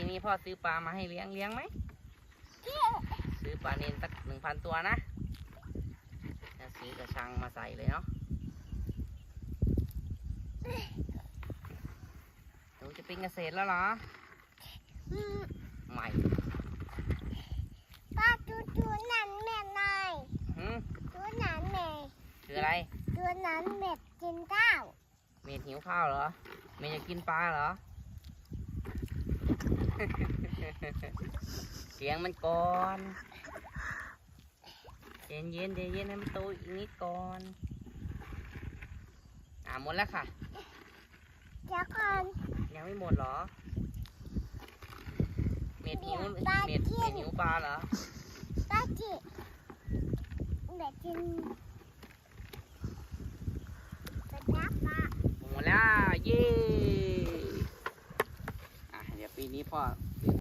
ปีนี้พ่อซื้อปลามาให้เลี้ยงเลี้ยงไหม ซื้อปลาเนนสักหนึ่งพันตัวนะจะซื้อกระชังมาใส่เลยเนาะหนูจะเป็นเกษตรแล้วเหรออืมใหม่ป้าดูตัวนั้นแม่หน่อยหืมตัวนั้นแม่คืออะไรตัวนั้นแม่กินข้าว เมดหิวข้าวเหรอ เมดจะกินปลาเหรอ เสียงมันก่อนเย็นเย็นเย็นเย็นให้มันโตอีกนิดก่อน อ่าหมดแล้วค่ะเดี๋ยวก่อนยังไม่หมดเหรอ เม็ดหิวเดี๋ยวปลาเม็ดเที่ยเม็งดหิวปลาเหรอป้าจิแม่กินกระดับปลา หมดแล้ว เย้อะ เดี๋ยวปีนี้พ่อ